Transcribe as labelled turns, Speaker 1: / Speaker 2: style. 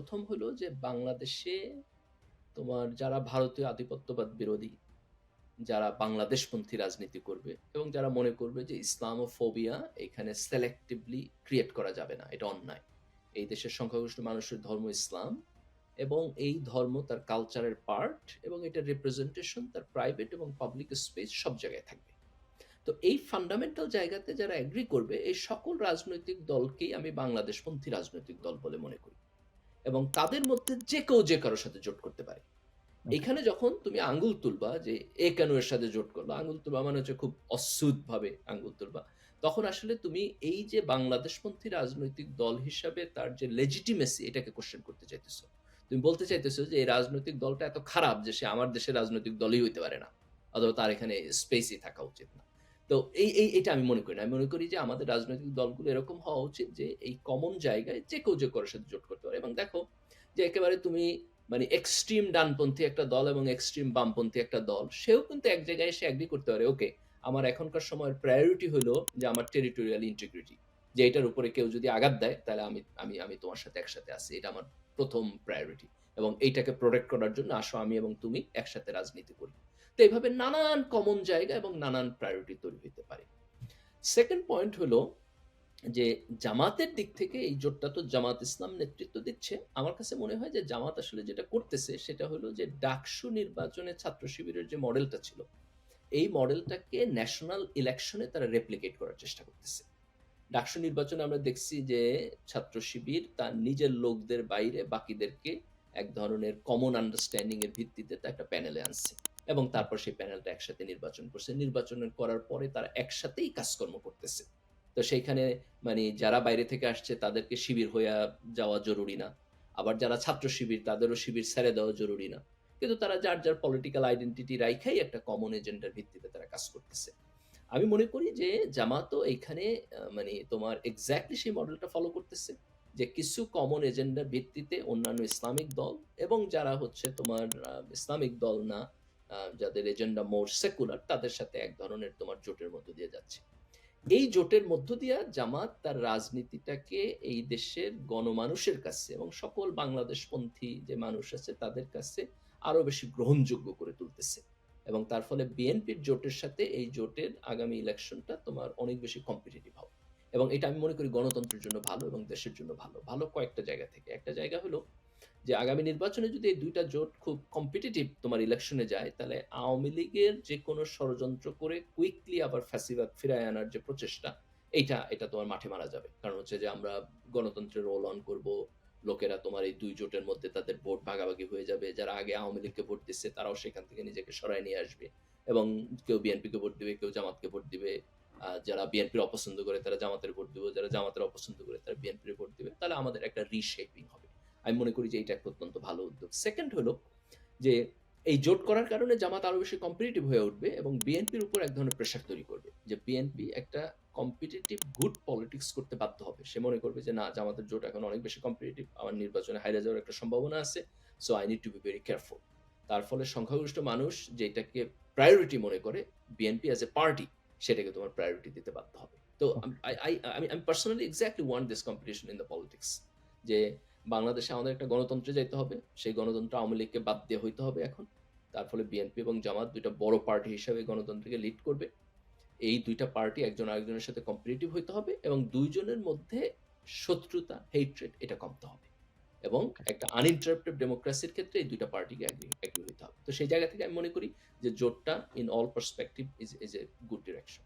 Speaker 1: প্রথম হলো যে বাংলাদেশে তোমার যারা ভারতীয় আধিপত্যবাদ বিরোধী, যারা বাংলাদেশপন্থী রাজনীতি করবে এবং যারা মনে করবে যে ইসলামোফোবিয়া এখানে সেলেক্টিভলি ক্রিয়েট করা যাবে না, এটা অন্যায়। এই দেশের সংখ্যাগরিষ্ঠ মানুষের ধর্ম ইসলাম এবং এই ধর্ম তার কালচারের পার্ট এবং এটার রিপ্রেজেন্টেশন তার প্রাইভেট এবং পাবলিক স্পেস সব জায়গায় থাকবে। তো এই ফান্ডামেন্টাল জায়গাতে যারা এগ্রি করবে, এই সকল রাজনৈতিক দলকেই আমি বাংলাদেশপন্থী রাজনৈতিক দল বলে মনে করি। এবং তাদের মধ্যে যে কেউ যে কারোর সাথে জোট করতে পারে। এখানে যখন তুমি আঙ্গুল তুলবা যে এ কেন এর সাথে জোট করল আঙ্গুল তুলবা মানে হচ্ছে খুব অসুদ ভাবে আঙ্গুল তুলবা তখন আসলে তুমি এই যে বাংলাদেশপন্থী রাজনৈতিক দল হিসাবে তার যে লেজিটিমেসি এটাকে কোশ্চেন করতে চাইতেছো। তুমি বলতে চাইতেছো যে এই রাজনৈতিক দলটা এত খারাপ যে সে আমার দেশের রাজনৈতিক দলই হইতে পারে না অথবা তার এখানে স্পেসই থাকা উচিত না। তো এই এই, এটা আমি মনে করি না। আমি মনে করি যে আমাদের রাজনৈতিক দলগুলো এরকম হওয়া উচিত যে এই কমন জায়গায় যে কেউ যে কারোর সাথে জোট করতে পারে। এবং দেখো যে একেবারে তুমি মানে এক্সট্রিম ডানপন্থী একটা দল এবং এক্সট্রিম বামপন্থী একটা দল, সেও কিন্তু এক জায়গায় এসে অ্যাগ্রি করতে পারে ওকে আমার এখনকার সময়ের প্রায়োরিটি হলো যে আমার টেরিটোরিয়াল ইন্টিগ্রিটি যে এটার উপরে কেউ যদি আঘাত দেয়, তাহলে আমি আমি আমি তোমার সাথে একসাথে আছি। এটা আমার প্রথম প্রায়োরিটি এবং এইটাকে প্রোটেক্ট করার জন্য আসো আমি এবং তুমি একসাথে রাজনীতি করি তো এইভাবে নানান কমন জায়গা এবং নানান প্রায়োরিটি তৈরি হতে পারে। সেকেন্ড পয়েন্ট হলো যে জামাতের দিক থেকে এই জোটটা তো জামাত ইসলাম নেতৃত্ব দিচ্ছে। আমার কাছে মনে হয় যে জামাত আসলে যেটা করতেছে সেটা হলো যে ডাকসু নির্বাচনে ছাত্র শিবিরের যে মডেলটা ছিল, এই মডেলটাকে ন্যাশনাল ইলেকশনে তারা রেপ্লিকেট করার চেষ্টা করতেছে। ডাকসু নির্বাচনে আমরা দেখছি যে ছাত্র শিবির তার নিজের লোকদের বাইরে বাকিদেরকে এক ধরনের কমন আন্ডারস্ট্যান্ডিং এর ভিত্তিতে তা একটা প্যানেলে আনছে। এবং তারপর সেই প্যানেলটা একসাথে নির্বাচন করছে। নির্বাচন করার পরে তারা একসাথেই কাজকর্ম করতেছে। তো সেইখানে মানে যারা বাইরে থেকে আসছে তাদেরকে শিবির হইয়া যাওয়া জরুরি না। আবার যারা ছাত্র শিবির তাদেরও শিবির ছেড়ে দেওয়া জরুরি না। কিন্তু তারা যার যার পলিটিক্যাল আইডেন্টিটি রাইখাই একটা কমন এজেন্ডার ভিত্তিতে তারা কাজ করতেছে। আমি মনে করি যে জামাতও আহ, মানে তোমার এক্স্যাক্টলি সেই মডেলটা ফলো করতেছে যে কিছু কমন এজেন্ডার ভিত্তিতে অন্যান্য ইসলামিক দল এবং যারা হচ্ছে তোমার ইসলামিক দল না যাদের এজেন্ডা মোর সেকুলার তাদের সাথে এক ধরনের তোমার জোটের মধ্য দিয়ে যাচ্ছে। এই জোটের মধ্য দিয়া জামাত তার রাজনীতিটাকে এই দেশের গণমানুষের কাছে এবং সকল বাংলাদেশপন্থী যে মানুষ আছে, তাদের কাছে আরও বেশি গ্রহণযোগ্য করে তুলতেছে। এবং তার ফলে বিএনপির জোটের সাথে এই জোটের আগামী ইলেকশনটা তোমার অনেক বেশি কম্পিটিটিভ হবে। এবং এটা আমি মনে করি গণতন্ত্রের জন্য ভালো এবং দেশের জন্য ভালো। ভালো কয়েকটা জায়গা থেকে। একটা জায়গা হলো যে আগামী নির্বাচনে যদি এই দুইটা জোট খুব কম্পিটিটিভ তোমার ইলেকশনে যায়, তাহলে আওয়ামী লীগের যে কোনো ষড়যন্ত্র করে কুইকলি আবার ফ্যাসিবাদ ফিরায় আনার যে প্রচেষ্টা, এইটা, এটা তোমার মাঠে মারা যাবে। কারণ হচ্ছে যে আমরা গণতন্ত্রের রোল অন করব, লোকেরা তোমার এই দুই জোটের মধ্যে তাদের ভোট ভাগাভাগি হয়ে যাবে, যারা আগে আওয়ামী লীগকে ভোট দিচ্ছে, তারাও সেখান থেকে নিজেকে সরায় নিয়ে আসবে। এবং কেউ বিএনপিকে ভোট দিবে, কেউ জামাতকে ভোট দিবে যারা বিএনপির অপছন্দ করে তারা জামাতের ভোট দিবে, যারা জামাতের অপছন্দ করে তারা বিএনপির ভোট দিবে। তাহলে আমাদের একটা রিশেপিং হবে। আমি মনে করি যে এটা একটা অত্যন্ত ভালো উদ্যোগ। সেকেন্ড হলো যে এই জোট করার কারণে জামাত আরও বেশি কম্পিটিটিভ হয়ে উঠবে এবং বিএনপির উপর এক ধরনের প্রেশার তৈরি করবে যে বিএনপি একটা কম্পিটিটিভ গুড পলিটিক্স করতে বাধ্য হবে। সে মনে করবে যে না জামাতের জোট এখন অনেক বেশি কম্পিটিটিভ আমার নির্বাচনে হাইরা যাওয়ার একটা সম্ভাবনা আছে so I need to be very careful তার ফলে সংখ্যাগরিষ্ঠ মানুষ যেটাকে প্রায়োরিটি মনে করে বিএনপি অ্যাজ এ পার্টি সেটাকে তোমার প্রায়োরিটি দিতে বাধ্য হবে। তো আই আই আমি আমি personally exactly want this competition in the politics যে বাংলাদেশে আমাদের একটা গণতন্ত্রে যাইতে হবে। সেই গণতন্ত্র আওয়ামী লীগকে বাদ দিয়ে হইতে হবে এখন। তার ফলে বিএনপি এবং জামাত দুইটা বড় পার্টি হিসেবে গণতন্ত্রকে লিড করবে। এই দুইটা পার্টি একজন আরেকজনের সাথে কম্পিটিটিভ হইতে হবে এবং দুইজনের মধ্যে শত্রুতা হেট্রেড এটা কমতে হবে এবং একটা আনইন্টারাপ্টেড ডেমোক্রেসির ক্ষেত্রে এই দুইটা পার্টিকে এগ্রি হইতে হবে। তো সেই জায়গা থেকে আমি মনে করি যে জোটটা in all perspective is is a good direction